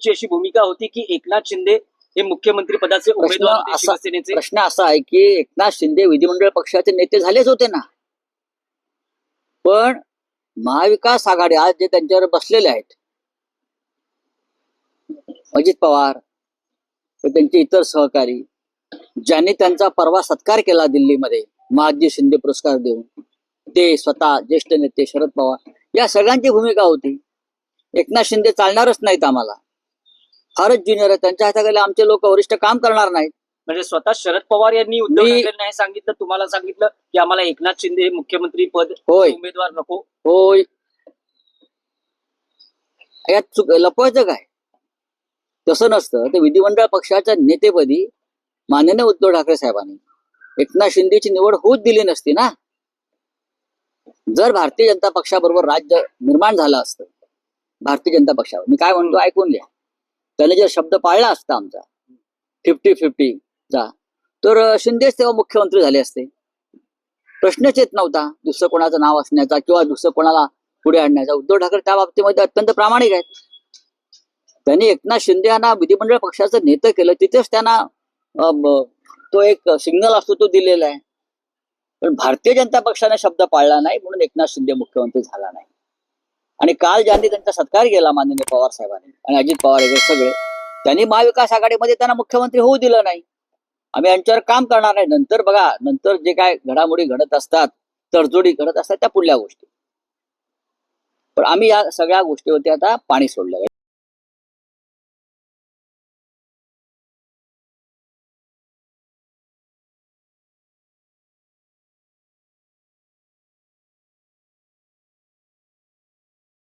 ची अशी भूमिका होती की एकनाथ शिंदे हे मुख्यमंत्री पदाचे उमेदवार शिवसेनेचे. प्रश्न असा आहे की एकनाथ शिंदे विधिमंडळ पक्षाचे नेते झालेच होते ना. पण महाविकास आघाडी आज जे त्यांच्यावर बसलेले आहेत अजित पवार त्यांचे इतर सहकारी ज्यांनी त्यांचा परवा सत्कार केला दिल्लीमध्ये महाजी शिंदे पुरस्कार देऊन ते स्वतः ज्येष्ठ नेते शरद पवार या सगळ्यांची भूमिका होती. एकनाथ शिंदे चालणारच नाहीत आम्हाला. फारच ज्युनियर आहे त्यांच्या हाताखाली आमचे लोक वरिष्ठ काम करणार नाहीत. म्हणजे स्वतः शरद पवार यांनी उद्धव मी- ठाकरेंना हे सांगितलं तुम्हाला सांगितलं की आम्हाला एकनाथ शिंदे मुख्यमंत्री पद होय. उमेदवार नको. होय. यात चुक लपवायचं काय? तसं नसतं. ते विधिमंडळ पक्षाच्या नेतेपदी माननीय उद्धव ठाकरे साहेबांनी एकनाथ शिंदेची निवड होऊच दिली नसती ना? जर भारतीय जनता पक्षाबरोबर राज्य निर्माण झालं असतं भारतीय जनता पक्षावर. मी काय म्हणतो ऐकून घ्या. त्याने जर शब्द पाळला असता आमचा फिफ्टी फिफ्टी चा तर शिंदेच तेव्हा मुख्यमंत्री झाले असते. प्रश्नच येत नव्हता दुसरं कोणाचं नाव असण्याचा किंवा दुसरं कोणाला पुढे आणण्याचा. उद्धव ठाकरे त्या बाबतीमध्ये अत्यंत प्रामाणिक आहेत. त्यांनी एकनाथ शिंदे यांना विधिमंडळ पक्षाचं नेतं केलं. तिथेच त्यांना तो एक सिग्नल असतो तो दिलेला आहे. पण भारतीय जनता पक्षाने शब्द पाळला नाही म्हणून एकनाथ शिंदे मुख्यमंत्री झाला नाही. आणि काल ज्यांनी त्यांचा सत्कार केला माननीय पवार साहेबांनी आणि अजित पवार हे सगळे त्यांनी महाविकास आघाडीमध्ये त्यांना मुख्यमंत्री होऊ दिलं नाही. आम्ही यांच्यावर काम करणार नाही. नंतर बघा नंतर जे काय घडामोडी घडत असतात तडजोडी घडत असतात त्या पुढल्या गोष्टी. पण आम्ही या सगळ्या गोष्टीवरती आता पाणी सोडलं.